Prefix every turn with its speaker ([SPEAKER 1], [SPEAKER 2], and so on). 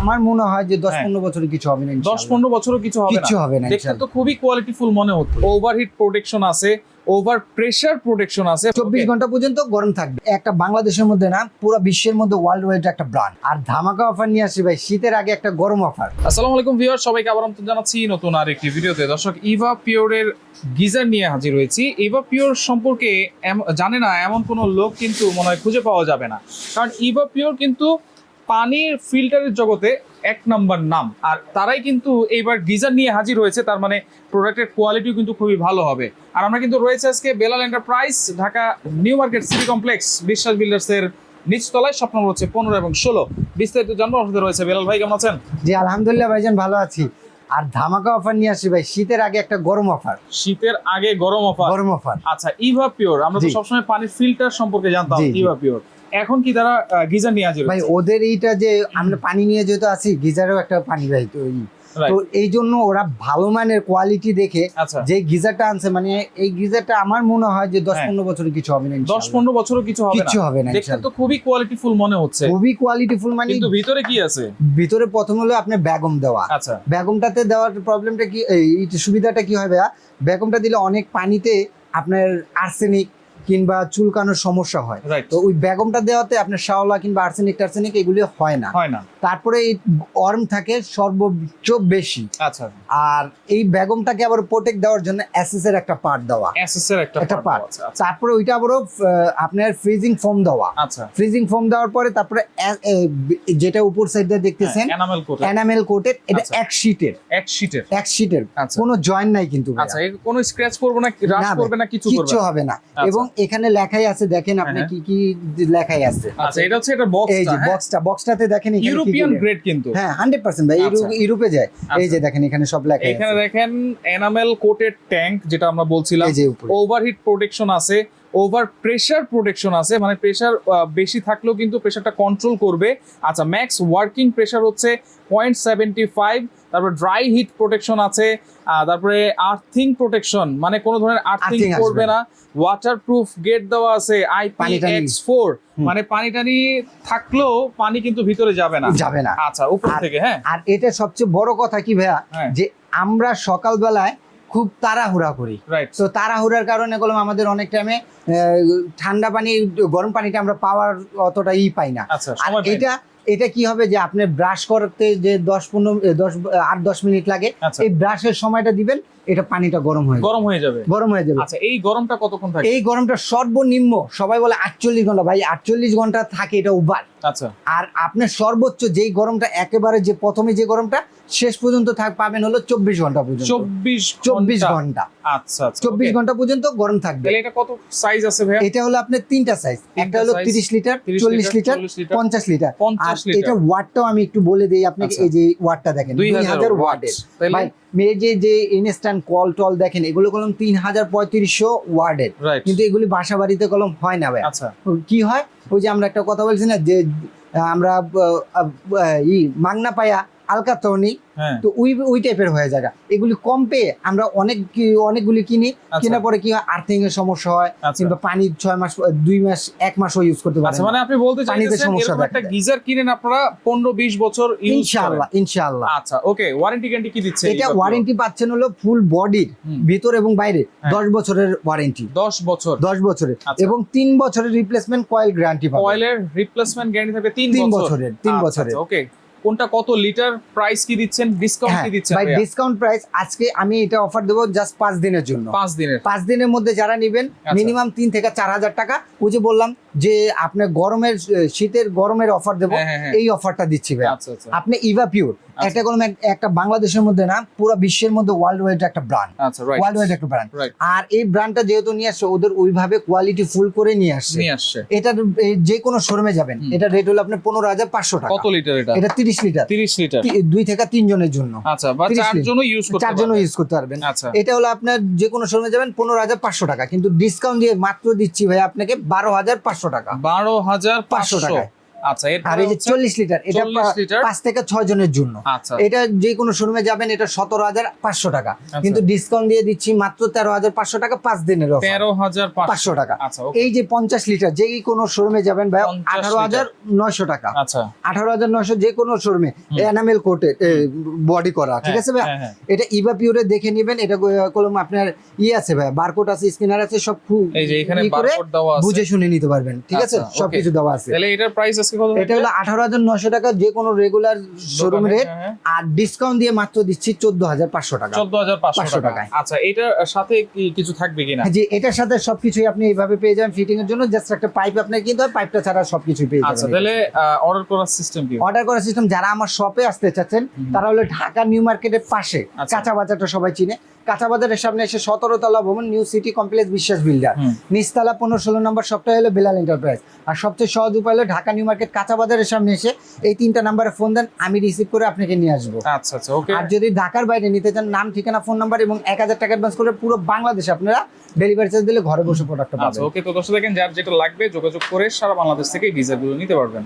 [SPEAKER 1] আমার মনে হয় যে দশ
[SPEAKER 2] হ্যাঁ।
[SPEAKER 1] পনেরো বছরে কিছু হবে না
[SPEAKER 2] দশ। পনেরো বছরও কিছু হবে না।
[SPEAKER 1] কিচ্ছু হবে না
[SPEAKER 2] দেখতে তো খুবই কোয়ালিটিফুল মনে হচ্ছে। ওভারহিট প্রোটেকশন আছে ওভার প্রেসার প্রোটেকশন আছে।
[SPEAKER 1] চব্বিশ. ঘণ্টা পর্যন্ত গরম থাকবে। একটা বাংলাদেশের মধ্যে না পুরো বিশ্বের মধ্যে ওয়ার্ল্ড ওয়াইড একটা ব্র্যান্ড আর ধামাকা অফার নিয়ে আসি ভাই শীতের আগে একটা গরম অফার
[SPEAKER 2] আসসালামু আলাইকুম ভিউয়ার সবাইকে আবার আমন্ত্রণ জানাচ্ছি নতুন আর একটি ভিডিওতে। দর্শক ইভা পিওরের গিজার নিয়ে হাজির হয়েছি। ইভা পিওর সম্পর্কে জানে না এমন কোনো লোক কিন্তু মনে হয় খুঁজে পাওয়া যাবে না। কারণ ইভা পিওর কিন্তু পানির ফিল্টারের জগতে এক নম্বর নাম। আর তারাই কিন্তু এইবার গিজার নিয়ে হাজির হয়েছে তার মানে প্রোডাক্টের কোয়ালিটিও কিন্তু খুবই ভালো হবে। আর আমরা কিন্তু রয়েছে আজকে Belal enterprise Dhaka new market city complex Biswas বিল্ডার্সের নিচতলায় স্বপ্ন হচ্ছে পনেরো এবং ষোলো। বিস্তারিত জানব আপনাদের রয়েছে। বেলাল ভাই কেমন আছেন?
[SPEAKER 1] জি আলহামদুলিল্লাহ ভাইজান ভালো আছি। আর ধামাকা অফার নিয়ে আসি ভাই শীতের আগে একটা গরম অফার
[SPEAKER 2] শীতের আগে গরম অফার
[SPEAKER 1] গরম অফার
[SPEAKER 2] আচ্ছা ইভা পিওর আমরা তো সবসময় পানির ফিল্টার সম্পর্কে জানতাম। ইভা পিওর এখন কি তারা গিজার নিয়ে হাজির
[SPEAKER 1] ভাই ওদের এইটা যে আমরা পানি নিয়ে যেহেতু আছি গিজারও একটা পানি ভাই তো এই- তো এই জন্য ওরা ভালো মানের কোয়ালিটি দেখে
[SPEAKER 2] আচ্ছা।
[SPEAKER 1] যে গিজারটা আনছে মানে এই গিজারটা আমার মনে হয় যে দশ
[SPEAKER 2] হ্যাঁ।
[SPEAKER 1] পনেরো বছরে কিছু হবে না
[SPEAKER 2] দশ পনেরো বছরও কিছু হবে না?
[SPEAKER 1] কিচ্ছু হবে না
[SPEAKER 2] দেখতে তো খুবই কোয়ালিটি ফুল মনে হচ্ছে।
[SPEAKER 1] খুবই কোয়ালিটি ফুল মানে
[SPEAKER 2] কিন্তু ভিতরে কি আছে?
[SPEAKER 1] ভিতরে প্রথম হলো আপনার বেগম দেওয়া।
[SPEAKER 2] আচ্ছা।
[SPEAKER 1] বেগমটাতে দেওয়ার প্রবলেমটা কি এই সুবিধাটা কি হবে বেগমটা দিলে অনেক পানিতে আপনার আর্সেনিক কিংবা চুলকানোর সমস্যা হয়। তো ওই বেগমটা দেওয়াতে আপনার শাওলা কিংবা আর্সেনিক টার্সেনিক এগুলি হয় না।
[SPEAKER 2] হয় না।
[SPEAKER 1] তারপরে এই অর্ম থাকে সর্বোচ্চ বেশি।
[SPEAKER 2] আচ্ছা।
[SPEAKER 1] আর এই বেগমটাকে আবার প্রোটেক্ট দেওয়ার জন্য অ্যাসেস এর একটা পার্ট দেওয়া।
[SPEAKER 2] এসএস এর একটা
[SPEAKER 1] একটা পার্ট
[SPEAKER 2] আচ্ছা।
[SPEAKER 1] তারপরে ওইটা আবারও আপনার ফ্রিজিং ফর্ম দেওয়া।
[SPEAKER 2] আচ্ছা।
[SPEAKER 1] ফ্রিজিং ফর্ম দেওয়ার পরে তারপরে যেটা উপর সাইডে দেখতেছেন
[SPEAKER 2] এনামেল কোট
[SPEAKER 1] এনামেল কোটেড এটা
[SPEAKER 2] আচ্ছা।
[SPEAKER 1] এক শীটের
[SPEAKER 2] এক শিটের
[SPEAKER 1] এক শীটের
[SPEAKER 2] আচ্ছা।
[SPEAKER 1] কোনো জয়েন্ট নাই কিন্তু
[SPEAKER 2] আচ্ছা কোনো স্ক্র্যাচ করবে না রাশ করবে না কিছু করবে
[SPEAKER 1] হবে না। এবং এখানে লেখাই আছে দেখেন আপনি
[SPEAKER 2] হ্যাঁ,
[SPEAKER 1] কি কি লেখাই আছে।
[SPEAKER 2] আচ্ছা এটা হচ্ছে এটা বক্স
[SPEAKER 1] এই যে বক্সটা বক্সটাতে দেখেন এখানে
[SPEAKER 2] ইউরোপিয়ান গ্রেড কিন্তু।
[SPEAKER 1] হ্যাঁ হান্ড্রেড পার্সেন্ট ভাই
[SPEAKER 2] আচ্ছা।
[SPEAKER 1] ইউরোপে যায়। এই
[SPEAKER 2] আচ্ছা।
[SPEAKER 1] যে দেখেন এখানে সব লেখা
[SPEAKER 2] এখানে দেখেন এনামেল কোটেড ট্যাঙ্ক যেটা আমরা বলছিলাম।
[SPEAKER 1] এই যে
[SPEAKER 2] ওভারহিট প্রোটেকশন আছে। ওভার প্রেসার প্রোটেকশন আছে মানে প্রেসার বেশি থাকলেও কিন্তু প্রেসারটা কন্ট্রোল করবে। আচ্ছা ম্যাক্স ওয়ার্কিং প্রেসার হচ্ছে পয়েন্ট সেভেন্টি ফাইভ তারপর ড্রাই হিট প্রোটেকশন আছে তারপরে আর্থিং প্রোটেকশন মানে কোনো ধরনের আর্থিং করবে না। ওয়াটার প্রুফ গেট দেওয়া আছে আইপি
[SPEAKER 1] পানি
[SPEAKER 2] ফোর মানে পানি টানি থাকলেও পানি কিন্তু ভিতরে যাবে না।
[SPEAKER 1] যাবে না।
[SPEAKER 2] আচ্ছা উপর থেকে হ্যাঁ।
[SPEAKER 1] আর এটা সবচেয়ে বড় কথা কি ভাইয়া?
[SPEAKER 2] হ্যাঁ।
[SPEAKER 1] যে আমরা সকালবেলায় খুব তাড়াহুড়া করি। তো তাড়াহুড়ার কারণে গেলাম আমাদের অনেক টাইমে ঠান্ডা পানি গরম পানিটা আমরা পাওয়ার অতটা ই পাই না।
[SPEAKER 2] আচ্ছা
[SPEAKER 1] আর। এটা এটা কি হবে যে আপনি ব্রাশ করতে যে দশ পনেরো দশ আট দশ মিনিট লাগে
[SPEAKER 2] আচ্ছা।
[SPEAKER 1] এই ব্রাশের সময়টা দিবেন এটা পানিটা গরম হয়ে
[SPEAKER 2] গরম হয়ে যাবে।
[SPEAKER 1] গরম হয়ে যাবে।
[SPEAKER 2] আচ্ছা এই গরমটা কতক্ষণ থাকে?
[SPEAKER 1] এই গরমটা সর্বনিম্ন সবাই বলে আটচল্লিশ ঘণ্টা ভাই আটচল্লিশ ঘণ্টা থাকে এটা উবার।
[SPEAKER 2] আচ্ছা।
[SPEAKER 1] আর আপনার সর্বোচ্চ যেই গরমটা একেবারে যে প্রথমে যে গরমটা শেষ পর্যন্ত থাক পাবেন হলো চব্বিশ ঘণ্টা পর্যন্ত।
[SPEAKER 2] চব্বিশ
[SPEAKER 1] চব্বিশ ঘণ্টা।
[SPEAKER 2] আচ্ছা আচ্ছা
[SPEAKER 1] চব্বিশ ঘণ্টা পর্যন্ত গরম থাকবে।
[SPEAKER 2] এটা কত সাইজ আছে ভাইয়া?
[SPEAKER 1] এটা হলো আপনার তিনটা সাইজ একটা হলো তিরিশ লিটার চল্লিশ লিটার পঞ্চাশ লিটার। আর এটা ওয়াটটাও আমি একটু বলে দিই আপনাকে
[SPEAKER 2] আচ্ছা।
[SPEAKER 1] এই যে ওয়াটটা দেখেন দুই হাজার ওয়াটের ভাই মেয়ে যে যে ইনস্ট্যান্ট কল টল দেখেন এগুলো কলম তিন হাজার পঁয়ত্রিশশো ওয়ার্ডের কিন্তু এগুলি বাসা বাড়িতে কলম হয় না ভাই।
[SPEAKER 2] আচ্ছা।
[SPEAKER 1] কি হয়? ওই যে আমরা একটা কথা বলছি না যে আমরা ই মাগনা পায়া আলকা তনি
[SPEAKER 2] হ্যাঁ।
[SPEAKER 1] তো ওই ওই টাইপের হয়ে যায় এগুলি কম পেয়ে আমরা অনেক অনেকগুলি কিনি।
[SPEAKER 2] আচ্ছা।
[SPEAKER 1] কেনার পরে কি হয় আর্থিং এর সমস্যা হয়
[SPEAKER 2] আচ্ছা।
[SPEAKER 1] কিংবা পানি ছয় মাস দুই মাস এক মাসও ইউজ করতে পারেন
[SPEAKER 2] আচ্ছা মানে আপনি বলতে
[SPEAKER 1] পানিতে
[SPEAKER 2] চাইছেন
[SPEAKER 1] সমস্যা
[SPEAKER 2] একটা গিজার কিনেন আপনারা পনেরো বিশ বছর
[SPEAKER 1] ইনশাআল্লাহ ইনশাআল্লাহ।
[SPEAKER 2] আচ্ছা ওকে ওয়ারেন্টি গ্যারান্টি কি দিচ্ছে
[SPEAKER 1] এটা ওয়ারেন্টি পাচ্ছেন হলো ফুল বডির। ভিতর এবং বাইরে
[SPEAKER 2] হ্যাঁ।
[SPEAKER 1] দশ বছরের ওয়ারেন্টি
[SPEAKER 2] দশ বছর।
[SPEAKER 1] দশ বছরের। এবং তিন বছরের রিপ্লেসমেন্ট কয়েল গ্যারান্টি পাবেন।
[SPEAKER 2] অয়েলের রিপ্লেসমেন্ট গ্যারান্টি থাকবে তিন
[SPEAKER 1] তিন
[SPEAKER 2] বছর।
[SPEAKER 1] বছরের তিন
[SPEAKER 2] আচ্ছা,
[SPEAKER 1] বছরের।
[SPEAKER 2] ওকে। কোনটা কত লিটার প্রাইস কি দিচ্ছেন? ডিসকাউন্ট
[SPEAKER 1] হ্যাঁ
[SPEAKER 2] কি দিচ্ছেন ভাই
[SPEAKER 1] ডিসকাউন্ট প্রাইস আজকে আমি এটা অফার দেবো জাস্ট পাঁচ দিনের জন্য।
[SPEAKER 2] পাঁচ দিনের।
[SPEAKER 1] পাঁচ দিনের মধ্যে যারা নেবেন
[SPEAKER 2] আচ্ছা।
[SPEAKER 1] মিনিমাম তিন থেকে চার হাজার টাকা। ওই যে বললাম যে আপনি গরমের শীতের গরমের অফার দেবো
[SPEAKER 2] হ্যাঁ হ্যাঁ
[SPEAKER 1] এই অফারটা দিচ্ছি ভাই।
[SPEAKER 2] আচ্ছা আচ্ছা।
[SPEAKER 1] আপনি ইভা পিওর একটা কলম একটা বাংলাদেশের মধ্যে না পুরো বিশ্বের মধ্যে ওয়ার্ল্ড ওয়াইড একটা ব্র্যান্ড
[SPEAKER 2] আচ্ছা
[SPEAKER 1] ওয়ার্ল্ড ওয়াইড একটা ব্র্যান্ড আর এই ব্র্যান্ডটা যেহেতু নিয়ে আসছে ওদের ওইভাবে কোয়ালিটি ফুল করে নিয়ে আসছে।
[SPEAKER 2] আসছে।
[SPEAKER 1] যে কোনো শোরুমে যাবেন এটা রেট হলো আপনার পনেরো হাজার পাঁচশো টাকা।
[SPEAKER 2] কত লিটার এটা?
[SPEAKER 1] এটা তিরিশ লিটার
[SPEAKER 2] তিরিশ লিটার
[SPEAKER 1] দুই থেকে তিন জনের জন্য।
[SPEAKER 2] আচ্ছা বা
[SPEAKER 1] 30
[SPEAKER 2] চার জন ইউজ করতে পারবে।
[SPEAKER 1] ইউজ করতে পারবেন।
[SPEAKER 2] আচ্ছা।
[SPEAKER 1] এটা হলো আপনার যে কোনো শোরুমে যাবেন পনেরো হাজার পাঁচশো টাকা। কিন্তু ডিসকাউন্ট দিয়ে মাত্র দিচ্ছি ভাই আপনাকে বারো হাজার পাঁচশো টাকা।
[SPEAKER 2] বারো হাজার
[SPEAKER 1] পাঁচশো টাকায়।
[SPEAKER 2] আচ্ছা
[SPEAKER 1] আর এই যে চল্লিশ লিটার এটা পাঁচ থেকে ছয় জনের জন্য।
[SPEAKER 2] আচ্ছা।
[SPEAKER 1] এটা যে কোনো শোরুমে যাবেন এটা সতেরো হাজার পাঁচশো টাকা।
[SPEAKER 2] আচ্ছা।
[SPEAKER 1] কিন্তু ডিসকাউন্ট দিয়ে দিচ্ছি মাত্র তেরো হাজার পাঁচশো টাকা পাঁচ দিনের
[SPEAKER 2] তেরো হাজার
[SPEAKER 1] পাঁচশো। টাকা। এই যে পঞ্চাশ লিটার যে কোনো শোরুমে যাবেন ভাই আঠারো হাজার নয়শো টাকা। আঠারো হাজার নয়শো যে কোনো শোরুমে এনামেল কোটে বডি করা ঠিক আছে ভাই?
[SPEAKER 2] হ্যাঁ, হ্যাঁ।
[SPEAKER 1] এটা ইভা পিওরে দেখে নেবেন এটা কলম আপনার ই আছে ভাই বারকোড আছে স্ক্যানার আছে সব খু-
[SPEAKER 2] এই যে এখানে
[SPEAKER 1] করে
[SPEAKER 2] বারকোড
[SPEAKER 1] বুঝে শুনে নিতে পারবেন ঠিক আছে? সবকিছু দেওয়া আছে।
[SPEAKER 2] তাহলে এটার প্রাইস আজকে কত
[SPEAKER 1] এটা হলো আঠারো হাজার নয়শো টাকা যে কোনো রেগুলার শোরুম রেট আর ডিসকাউন্ট দিয়ে মাত্র দিচ্ছি চোদ্দ হাজার পাঁচশো টাকা।
[SPEAKER 2] চোদ্দ হাজার পাঁচশো টাকা। আচ্ছা এটার সাথে কিছু থাকবে কিনা?
[SPEAKER 1] যে এটার সাথে সবকিছুই আপনি এইভাবে পেয়ে যাবেন ফিটিং এর জন্য জাস্ট একটা পাইপ আপনার কিনতে হবে পাইপটা ছাড়া সবকিছুই পেয়ে
[SPEAKER 2] আচ্ছা
[SPEAKER 1] যাবেন।
[SPEAKER 2] তাহলে অর্ডার করার সিস্টেম কি?
[SPEAKER 1] অর্ডার করার সিস্টেম যারা আমার শপে আসতে চাচ্ছেন তারা হলো ঢাকা নিউ মার্কেটের পাশে
[SPEAKER 2] আচ্ছা।
[SPEAKER 1] কাঁচা বাজারটা সবাই চিনে। কাঁচা বাজারের সামনে এসে সতেরো তলা ভবন new city complex Biswas builder. নিচতলা পনেরো ষোলো নম্বর সবটা হলো বেলাল এন্টারপ্রাইজ আর সবচেয়ে সহজ উপায় হলো ঢাকা নিউ মার্কেট কাঁচা বাজারের সামনে এসে এই তিনটা নাম্বারে ফোন দেন আমি রিসিভ করে আপনাকে নিয়ে আসব।
[SPEAKER 2] আচ্ছা আচ্ছা ওকে
[SPEAKER 1] আর যদি ঢাকার বাইরে নিতে চান নাম ঠিকানা ফোন নাম্বার এবং এক হাজার টাকা অ্যাডভান্স করে পুরো বাংলাদেশে আপনারা ডেলিভারি চার্জ দিলে ঘরে বসে প্রোডাক্টটা
[SPEAKER 2] আচ্ছা
[SPEAKER 1] পাবেন।
[SPEAKER 2] ওকে তো দর্শক দেখেন যার যেটা লাগবে যোগাযোগ করে সারা বাংলাদেশ থেকে ভিসাগুলো নিতে পারবেন।